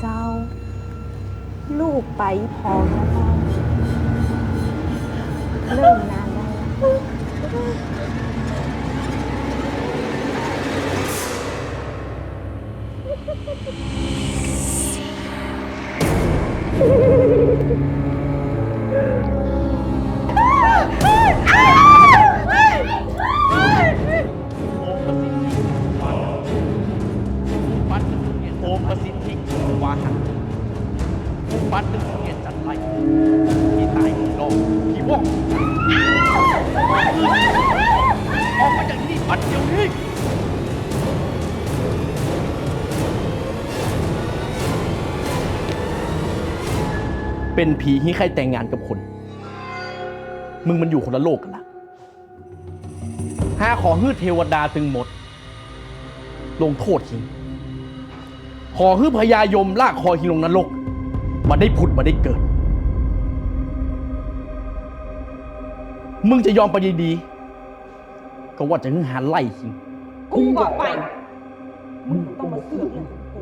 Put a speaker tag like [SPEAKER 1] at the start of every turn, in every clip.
[SPEAKER 1] เจ้า ลูกไปพร้อมแล้วเริ่มนานได้แล้ว
[SPEAKER 2] โอมประสิทธิวาหันปัดตึงเกียรติจัดไรที่ตายที่โลกที่วอกออกมาจากที่นี่ปัดเดี๋ยวนี้เป็นผีที่ใครแต่งงานกับคน มึงมันอยู่คนละโลกกันละห้าขอฮืดเทวดาตึงหมด ลงโทษหิง ขอฮือพญายมลากคอหิงลงนรกมาได้ผุดมาได้เกิด มึงจะยอมไปดีๆก็ว่าจะหึงหาไล่หิง
[SPEAKER 1] กูบอกไปมึงต้องมาเสือกเรื่องของกู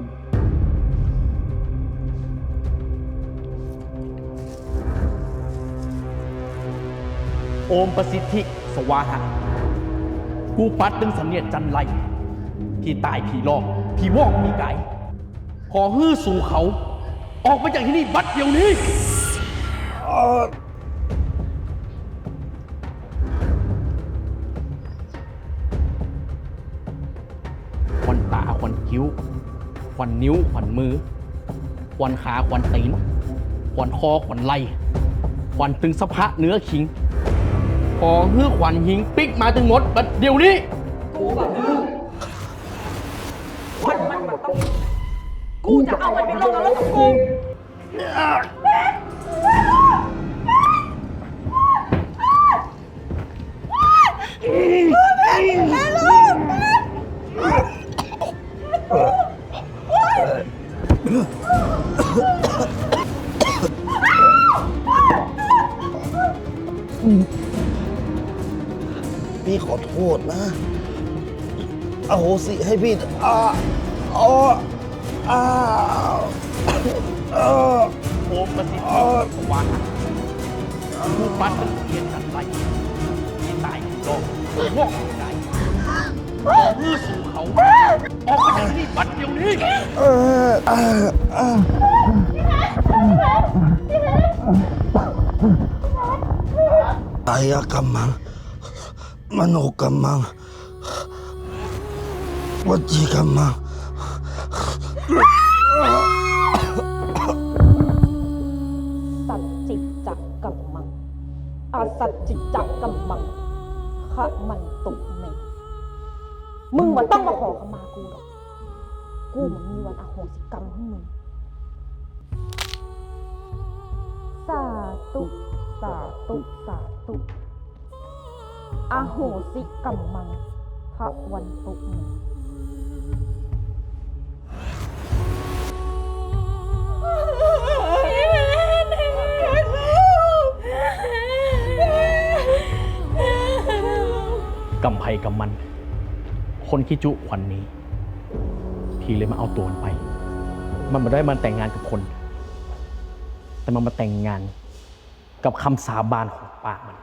[SPEAKER 2] โอมประสิทธิสวาหะกูปัดตึงสำเนียดจันไรที่ตายผีลอกผีวอกมีไก่ ขอฮื้อสู่เขา ออกมาจากที่นี่บัดเดี๋ยวนี้ ควันตาควันคิ้ว ควันนิ้วควันมือ ควันขาควันตีน ควันคอควันไหลควันตึงสะพะเนื้อขิง ขอฮื้อควันหิง ปิกมาตึงหมดบัดเดี๋ยวนี้
[SPEAKER 1] กูบอ กูจะเอามันไปลงนรกกับกู
[SPEAKER 3] พี่ขอโทษนะ อโหสิให้พี่อ่าอ๋อ อ่าอ่า
[SPEAKER 2] โอมประสิทธิสวาหะกูปัดตึงเกียรติจันไรที่ตายที่โลกวอกมีไก่ขอฮื้อสู่เขา ออกมาจากที่นี่บัดเดี๋ยวนี้
[SPEAKER 3] เอออ่าอ่าอายกรรมัง มโนกรรมังวจีกรรมัง
[SPEAKER 1] สัจจิตจักกัมมังอาสัจจิตจักกัมมังขะมันตุเมงมึงมันต้องมาขอขมากูหรอก กูมันมีวันอโหสิกรรมให้มึง สาธุสาธุสาธุอโหสิกรรมังพระวันตุเมำ
[SPEAKER 2] ไพกับมัน คนคิจุขวัญนี้ พี่เลยมาเอาตัวมันไป มันมาได้มันแต่งงานกับคน แต่มันมาแต่งงานกับคำสาบานของปากมัน